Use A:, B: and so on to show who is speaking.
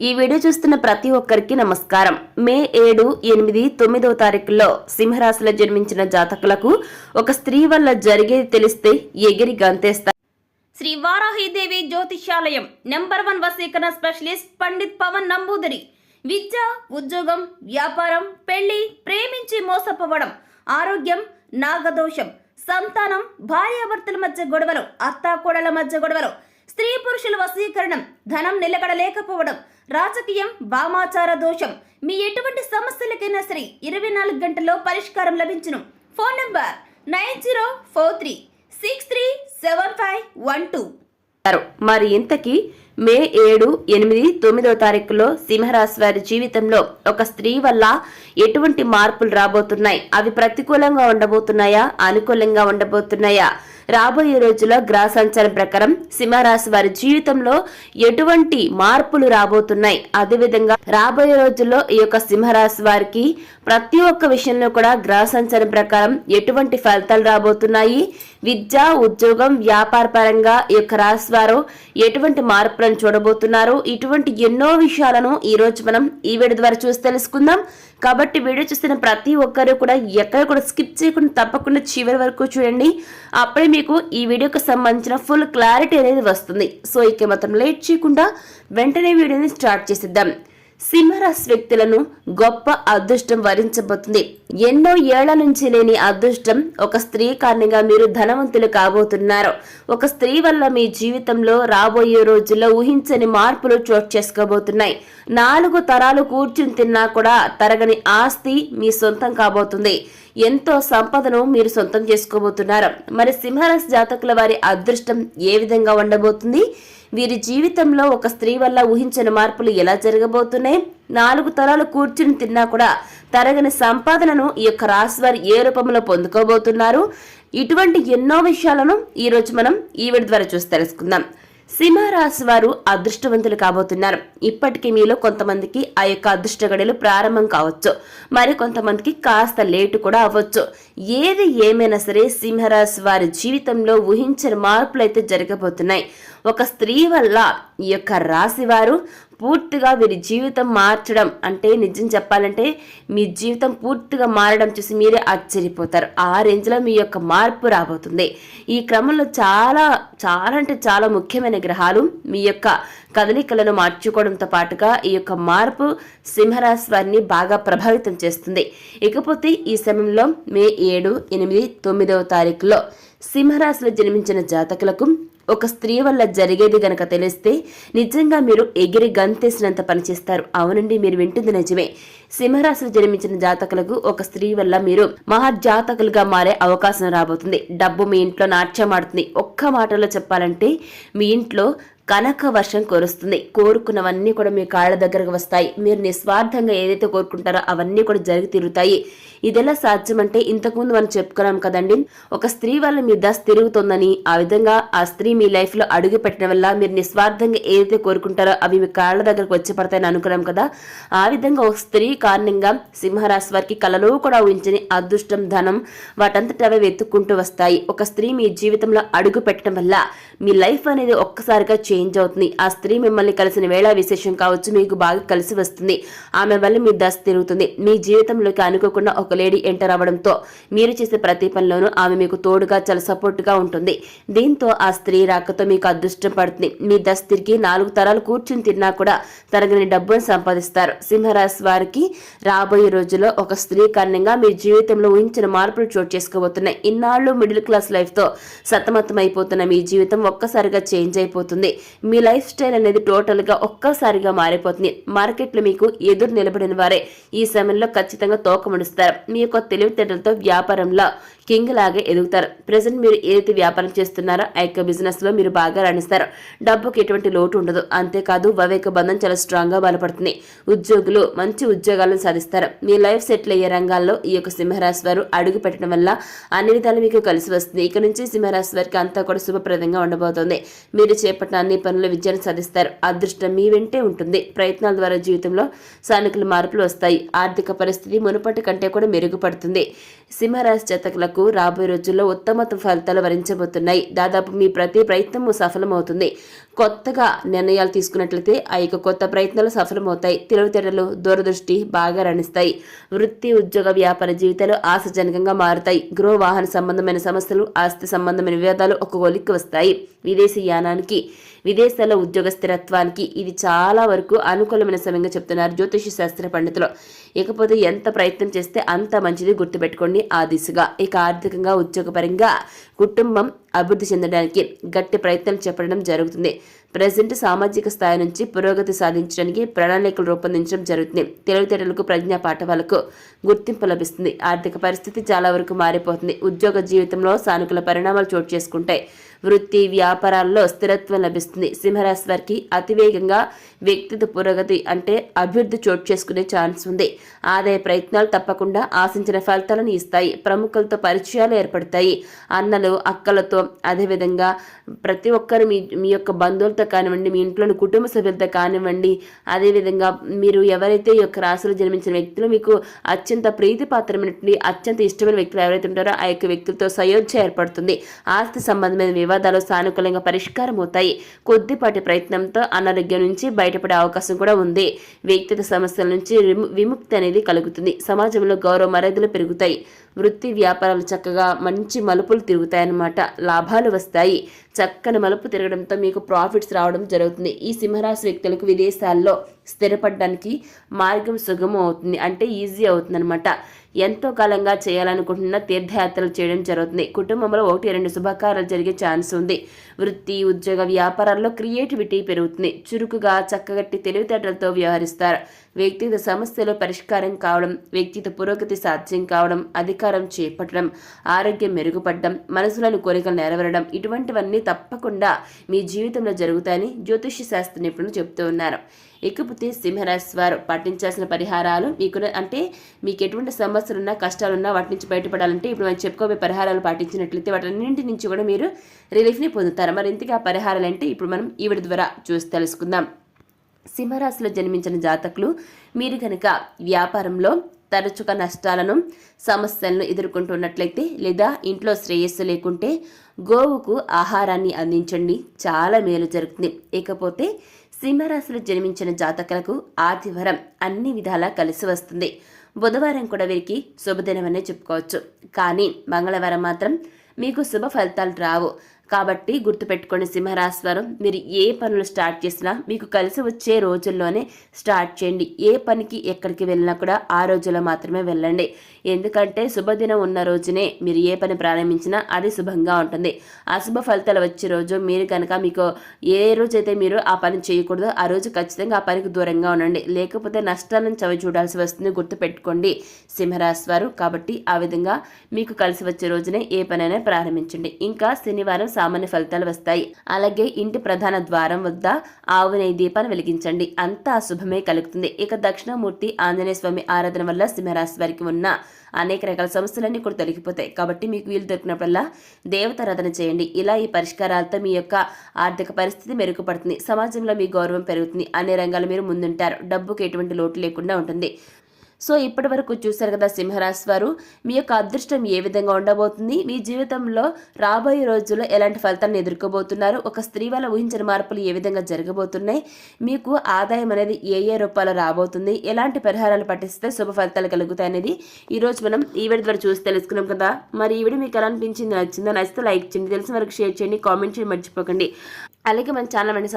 A: ఈ వీడియో చూస్తున్న ప్రతి ఒక్కరికి నమస్కారం. మే ఏడు ఎనిమిది తొమ్మిదవ తారీఖుల్లో సింహరాశిలో జన్మించిన జాతకులకు ఒక స్త్రీ వల్ల జరిగేది తెలిస్తే ఎగిరి గంతేస్తారు
B: శ్రీ వారాహిదేవి జ్యోతిష్యాలయం నెంబర్ వన్ వసీకరణ స్పెషలిస్ట్ పండిత్ పవన్ నంబూదరి. విద్య ఉద్యోగం వ్యాపారం పెళ్ళి ప్రేమించి మోసపోవడం ఆరోగ్యం నాగదోషం సంతానం భార్యాభర్తల మధ్య గొడవలు అత్తాకోడల మధ్య గొడవలు స్త్రీ పురుషుల వశీకరణం ధనం నిలకడలేకపోవడం రాజకీయం వామాచార దోషం. మీ ఎటువంటి సమస్యలకైనా సరే ఇరవై నాలుగు గంటల్లో పరిష్కారం లభించును. Phone number nine zero four three six three seven five one two.
A: మరి ఇంతకీ మే ఏడు ఎనిమిది తొమ్మిదవ తారీఖులో సింహరాశి వారి జీవితంలో ఒక స్త్రీ వల్ల ఎటువంటి మార్పులు రాబోతున్నాయి? అవి ప్రతికూలంగా ఉండబోతున్నాయా? అనుకూలంగా ఉండబోతున్నాయా? రాబోయే రోజుల్లో గ్రహ సంచారం ప్రకారం సింహరాశి వారి జీవితంలో ఎటువంటి మార్పులు రాబోతున్నాయి? అదేవిధంగా రాబోయే రోజుల్లో ఈ యొక్క సింహరాశి వారికి ప్రతి ఒక్క విషయంలో కూడా గ్రహ సంచారం ప్రకారం ఎటువంటి ఫలితాలు రాబోతున్నాయి? విద్య ఉద్యోగం వ్యాపార పరంగా ఈ యొక్క రాశి వారు ఎటువంటి మార్పులను చూడబోతున్నారు? ఇటువంటి ఎన్నో విషయాలను ఈ రోజు మనం ఈ వీడియో ద్వారా చూసి తెలుసుకుందాం. కాబట్టి వీడియో చూస్తున్న ప్రతి ఒక్కరు కూడా ఎక్కడ కూడా స్కిప్ చేయకుండా తప్పకుండా చివరి వరకు చూడండి. అప్పుడే మీకు ఈ వీడియోకి సంబంధించిన ఫుల్ క్లారిటీ అనేది వస్తుంది. సో ఇక మాత్రం లేట్ చేయకుండా వెంటనే వీడియోని స్టార్ట్ చేసిద్దాం. సింహరాశి వ్యక్తులను గొప్ప అదృష్టం వరించబోతుంది. ఎన్నో ఏళ్ళ నుంచి లేని అదృష్టం ఒక స్త్రీ కారణంగా మీరు ధనవంతులు కాబోతున్నారు. ఒక స్త్రీ వల్ల మీ జీవితంలో రాబోయే రోజుల్లో ఊహించని మార్పులు చోటు చేసుకోబోతున్నాయి. నాలుగు తరాలు కూర్చుని తిన్నా కూడా తరగని ఆస్తి మీ సొంతం కాబోతుంది. ఎంతో సంపదను మీరు సొంతం చేసుకోబోతున్నారు. మరి సింహరాశి జాతకుల వారి అదృష్టం ఏ విధంగా ఉండబోతుంది? వీరి జీవితంలో ఒక స్త్రీ వల్ల ఊహించని మార్పులు ఎలా జరగబోతున్నాయి? నాలుగు తరాలు కూర్చుని తిన్నా కూడా తరగని సంపాదనను ఈ యొక్క రాశివారు ఏ రూపంలో పొందుకోబోతున్నారు? ఇటువంటి ఎన్నో విషయాలను ఈ రోజు మనం ఈవెంట్ ద్వారా చూసి తెలుసుకుందాం. సింహరాశి వారు అదృష్టవంతులు కాబోతున్నారు. ఇప్పటికీ మీలో కొంతమందికి ఆ యొక్క అదృష్ట గడియలు ప్రారంభం కావచ్చు. మరి కొంతమందికి కాస్త లేటు కూడా అవ్వచ్చు. ఏది ఏమైనా సరే సింహరాశి వారి జీవితంలో ఊహించని మార్పులు అయితే జరగబోతున్నాయి. ఒక స్త్రీ వల్ల ఈ యొక్క రాశి వారు పూర్తిగా వీరి జీవితం మార్చడం అంటే నిజం చెప్పాలంటే మీ జీవితం పూర్తిగా మారడం చూసి మీరే ఆశ్చర్యపోతారు. ఆ రేంజ్లో మీ యొక్క మార్పు రాబోతుంది. ఈ క్రమంలో చాలా చాలా అంటే చాలా ముఖ్యమైన గ్రహాలు మీ యొక్క కదలికలను మార్చుకోవడంతో పాటుగా ఈ యొక్క మార్పు సింహరాశి వారిని బాగా ప్రభావితం చేస్తుంది. ఇకపోతే ఈ సమయంలో మే ఏడు ఎనిమిది తొమ్మిదవ తారీఖులో సింహరాశిలో జన్మించిన జాతకులకు ఒక స్త్రీ వల్ల జరిగేది గనక తెలిస్తే నిజంగా మీరు ఎగిరి గంతేసినంత పనిచేస్తారు అవునండి మీరు వింటుంది నిజమే. సింహరాశిలో జన్మించిన జాతకులకు ఒక స్త్రీ వల్ల మీరు మహాజాతకులుగా మారే అవకాశం రాబోతుంది. డబ్బు మీ ఇంట్లో నాట్యమాడుతుంది ఒక్క మాటలో చెప్పాలంటే మీ ఇంట్లో కనక వర్షం కురుస్తుంది. కోరుకున్నవన్నీ కూడా మీ కాళ్ళ దగ్గరకు వస్తాయి. మీరు నిస్వార్థంగా ఏదైతే కోరుకుంటారో అవన్నీ కూడా జరిగి తీరుతాయి. ఇదెలా సాధ్యమంటే ఇంతకుముందు మనం చెప్పుకున్నాం కదండి ఒక స్త్రీ వల్ల మీ దశ తిరుగుతుందని ఆ విధంగా ఆ స్త్రీ మీ లైఫ్లో అడుగు పెట్టడం వల్ల మీరు నిస్వార్థంగా ఏదైతే కోరుకుంటారో అవి మీ కాళ్ళ దగ్గరకు వచ్చి పడతాయని అనుకున్నాం కదా ఆ విధంగా ఒక స్త్రీ కారణంగా సింహరాశి వారికి కలలో కూడా ఊహించని అదృష్టం ధనం వాటంతట అవే వెతుక్కుంటూ వస్తాయి. ఒక స్త్రీ మీ జీవితంలో అడుగు పెట్టడం వల్ల మీ లైఫ్ అనేది ఒక్కసారిగా చేంజ్ అవుతుంది. ఆ స్త్రీ మిమ్మల్ని కలిసిన వేళ విశేషం కావచ్చు మీకు బాగా కలిసి వస్తుంది. ఆమె వల్ల మీ దశ తిరుగుతుంది. మీ జీవితంలోకి అనుకోకుండా ఒక లేడీ ఎంటర్ అవ్వడంతో మీరు చేసే ప్రతి పనిలోనూ ఆమె మీకు తోడుగా చాలా సపోర్ట్గా ఉంటుంది. దీంతో ఆ స్త్రీ రాకతో మీకు అదృష్టం పడుతుంది. మీ దశ తిరిగి నాలుగు తరాలు కూర్చుని తిన్నా కూడా తరగని డబ్బును సంపాదిస్తారు. సింహరాశి వారికి రాబోయే రోజుల్లో ఒక స్త్రీ కారణంగా మీ జీవితంలో ఊహించిన మార్పులు చోటు చేసుకోబోతున్నాయి. ఇన్నాళ్ళు మిడిల్ క్లాస్ లైఫ్తో సతమతమైపోతున్న అయిపోతున్న మీ జీవితం ఒక్కసారిగా చేంజ్ అయిపోతుంది. మీ లైఫ్ స్టైల్ అనేది టోటల్గా ఒక్కసారిగా మారిపోతుంది. మార్కెట్లో మీకు ఎదురు నిలబడిన వారే ఈ సమయంలో ఖచ్చితంగా తోకముడుస్తారు. మీ యొక్క తెలివితేటలతో వ్యాపారంలో కింగ్ లాగే ఎదుగుతారు. ప్రజెంట్ మీరు ఏదైతే వ్యాపారం చేస్తున్నారో ఆ యొక్క బిజినెస్లో మీరు బాగా రాణిస్తారు డబ్బుకి ఎటువంటి లోటు ఉండదు. అంతేకాదు వైవేక బంధం చాలా స్ట్రాంగ్గా బలపడుతుంది. ఉద్యోగులు మంచి ఉద్యోగాలను సాధిస్తారు. మీ లైఫ్ సెటిల్ అయ్యే రంగాల్లో ఈ యొక్క సింహరాశి వారు అడుగు పెట్టడం వల్ల అన్ని విధాలు మీకు కలిసి వస్తుంది. ఇక నుంచి సింహరాశి వారికి అంతా కూడా శుభప్రదంగా ఉండబోతోంది. మీరు చేపట్టిన అన్ని పనులు విజయాన్ని సాధిస్తారు. అదృష్టం మీ వెంటే ఉంటుంది. ప్రయత్నాల ద్వారా జీవితంలో సానుకూల మార్పులు వస్తాయి. ఆర్థిక పరిస్థితి మునుపటి కంటే కూడా మెరుగుపడుతుంది. సింహరాశి జాతకులకు రాబోయే రోజుల్లో ఉత్తమ ఫలితాలు వరించబోతున్నాయి. దాదాపు మీ ప్రతి ప్రయత్నము సఫలమవుతుంది. కొత్తగా నిర్ణయాలు తీసుకున్నట్లయితే ఆ యొక్క కొత్త ప్రయత్నాలు సఫలమవుతాయి. తెలివితేటలు దూరదృష్టి బాగా రణిస్తాయి. వృత్తి ఉద్యోగ వ్యాపార జీవితాలు ఆశాజనకంగా మారుతాయి. గృహ వాహన సంబంధమైన సమస్యలు ఆస్తి సంబంధమైన వివాదాలు ఒక వస్తాయి. విదేశీ యానానికి విదేశాల్లో ఉద్యోగ స్థిరత్వానికి ఇది చాలా వరకు అనుకూలమైన సమయంగా చెప్తున్నారు జ్యోతిష శాస్త్ర పండితులు. ఇకపోతే ఎంత ప్రయత్నం చేస్తే అంత మంచిది గుర్తుపెట్టుకోండి ఆ దిశగా. ఇక ఆర్థికంగా ఉద్యోగపరంగా కుటుంబం అభివృద్ధి చెందడానికి గట్టి ప్రయత్నం చెప్పడం జరుగుతుంది. ప్రజెంట్ సామాజిక స్థాయి నుంచి పురోగతి సాధించడానికి ప్రణాళికలు రూపొందించడం జరుగుతుంది. తెలివితేటలకు ప్రజ్ఞా పాఠవాలకు గుర్తింపు లభిస్తుంది. ఆర్థిక పరిస్థితి చాలా వరకు మారిపోతుంది. ఉద్యోగ జీవితంలో సానుకూల పరిణామాలు చోటు చేసుకుంటాయి. వృత్తి వ్యాపారాల్లో స్థిరత్వం లభిస్తుంది. సింహరాశి వారికి అతివేగంగా వ్యక్తిత్వ పురోగతి అంటే అభివృద్ధి చోటు చేసుకునే ఛాన్స్ ఉంది. ఆదాయ ప్రయత్నాలు తప్పకుండా ఆశించిన ఫలితాలను ఇస్తాయి. ప్రముఖులతో పరిచయాలు ఏర్పడతాయి. అన్నలు అక్కలతో అదేవిధంగా ప్రతి ఒక్కరు మీ మీ యొక్క బంధువులతో కానివ్వండి మీ ఇంట్లోని కుటుంబ సభ్యులతో కానివ్వండి అదేవిధంగా మీరు ఎవరైతే ఈ యొక్క రాశిలో జన్మించిన వ్యక్తులు మీకు అత్యంత ప్రీతిపాత్రమైనటువంటి అత్యంత ఇష్టమైన వ్యక్తులు ఎవరైతే ఉంటారో ఆ యొక్క వ్యక్తులతో సయోధ్య ఏర్పడుతుంది. ఆస్తి సంబంధమైన వివాదాలు సానుకూలంగా పరిష్కారం అవుతాయి. కొద్దిపాటి ప్రయత్నంతో అనారోగ్యం నుంచి బయటపడే అవకాశం కూడా ఉంది. వ్యక్తిగత సమస్యల నుంచి విముక్తి అనేది కలుగుతుంది. సమాజంలో గౌరవ మర్యాదలు పెరుగుతాయి. వృత్తి వ్యాపారాలు చక్కగా మంచి మలుపులు తిరుగుతాయన్నమాట. లాభాలు వస్తాయి. చక్కని మలుపు తిరగడంతో మీకు ప్రాఫిట్స్ రావడం జరుగుతుంది. ఈ సింహరాశి వ్యక్తులకు విదేశాల్లో స్థిరపడడానికి మార్గం సుగమం అవుతుంది. అంటే ఈజీ అవుతుంది అనమాట ఎంతో కాలంగా చేయాలనుకుంటున్న తీర్థయాత్రలు చేయడం జరుగుతుంది. కుటుంబంలో ఒకటి రెండు శుభకార్యాలు జరిగే ఛాన్స్ ఉంది. వృత్తి ఉద్యోగ వ్యాపారాల్లో క్రియేటివిటీ పెరుగుతుంది. చురుకుగా చక్కగట్టి తెలివితేటలతో వ్యవహరిస్తారు. వ్యక్తిగత సమస్యలు పరిష్కారం కావడం వ్యక్తిగత పురోగతి సాధ్యం కావడం అధికారం చేపట్టడం ఆరోగ్యం మెరుగుపడడం మనసులను కోరికలు నెరవేరడం ఇటువంటివన్నీ తప్పకుండా మీ జీవితంలో జరుగుతాయని జ్యోతిష శాస్త్ర నిపుణులు చెబుతూ ఉన్నారు. ఇకపోతే సింహరాశి వారు పాటించాల్సిన పరిహారాలు మీకు అంటే మీకు ఎటువంటి సమస్యలున్నా కష్టాలున్నా వాటి నుంచి బయటపడాలంటే ఇప్పుడు మనం చెప్పుకోబోయే పరిహారాలు పాటించినట్లయితే వాటన్నింటి నుంచి కూడా మీరు రిలీఫ్ని పొందుతారు. మరి ఇంతగా పరిహారాలు అంటే ఇప్పుడు మనం ఈవిడ ద్వారా చూసి తెలుసుకుందాం. సింహరాశిలో జన్మించిన జాతకులు మీరు కనుక వ్యాపారంలో తరచుగా నష్టాలను సమస్యలను ఎదుర్కొంటున్నట్లయితే లేదా ఇంట్లో శ్రేయస్సు లేకుంటే గోవుకు ఆహారాన్ని అందించండి. చాలా మేలు జరుగుతుంది. ఇకపోతే సింహరాశిలో జన్మించిన జాతకులకు ఆదివారం అన్ని విధాలా కలిసి వస్తుంది. బుధవారం కూడా వీరికి శుభదినమనే చెప్పుకోవచ్చు. కానీ మంగళవారం మాత్రం మీకు శుభ ఫలితాలు రావు. కాబట్టి గుర్తుపెట్టుకోండి సింహరాశివారం మీరు ఏ పనులు స్టార్ట్ చేసినా మీకు కలిసి వచ్చే రోజుల్లోనే స్టార్ట్ చేయండి. ఏ పనికి ఎక్కడికి వెళ్ళినా కూడా ఆ రోజుల్లో మాత్రమే వెళ్ళండి. ఎందుకంటే శుభదినం ఉన్న రోజునే మీరు ఏ పని ప్రారంభించినా అది శుభంగా ఉంటుంది. అశుభ ఫలితాలు వచ్చే రోజు మీరు కనుక మీకు ఏ రోజైతే మీరు ఆ పని చేయకూడదో ఆ రోజు ఖచ్చితంగా ఆ పనికి దూరంగా ఉండండి. లేకపోతే నష్టాలను చవి చూడాల్సి వస్తుంది. గుర్తుపెట్టుకోండి సింహరాశి వారు కాబట్టి ఆ విధంగా మీకు కలిసి వచ్చే రోజునే ఏ పనైనా ప్రారంభించండి. ఇంకా శనివారం సామాన్య ఫలితాలు వస్తాయి. అలాగే ఇంటి ప్రధాన ద్వారం వద్ద ఆవు నెయ్యి దీపాన్ని వెలిగించండి. అంతా శుభమే కలుగుతుంది. ఇక దక్షిణామూర్తి ఆంజనేయ స్వామి ఆరాధన వల్ల సింహరాశి వారికి ఉన్న అనేక రకాల సమస్యలన్నీ కూడా తొలగిపోతాయి. కాబట్టి మీకు వీలు దొరికినప్పుడల్లా దేవతారాధన చేయండి. ఇలా ఈ పరిష్కారాలతో మీ యొక్క ఆర్థిక పరిస్థితి మెరుగుపడుతుంది. సమాజంలో మీ గౌరవం పెరుగుతుంది. అన్ని రంగాలు మీరు ముందుంటారు. డబ్బుకి ఎటువంటి లోటు లేకుండా ఉంటుంది. సో ఇప్పటి వరకు చూశారు కదా సింహరాశి వారు. మీ యొక్క అదృష్టం ఏ విధంగా ఉండబోతుంది? మీ జీవితంలో రాబోయే రోజుల్లో ఎలాంటి ఫలితాలను ఎదుర్కోబోతున్నారు? ఒక స్త్రీ వల్ల ఊహించిన మార్పులు ఏ విధంగా జరగబోతున్నాయి? మీకు ఆదాయం అనేది ఏ ఏ రూపాల్లో రాబోతుంది? ఎలాంటి పరిహారాలు పట్టిస్తే శుభ ఫలితాలు కలుగుతాయి అనేది మనం ఈ వీడియో ద్వారా చూసి తెలుసుకున్నాం కదా. మరి ఈ వీడియో మీకు ఎలా అనిపించింది? నచ్చిందో? నచ్చితే లైక్ చేయండి. తెలిసిన వరకు షేర్ చేయండి. కామెంట్ చేయండి మర్చిపోకండి. అలాగే మన ఛానల్ వెంటనే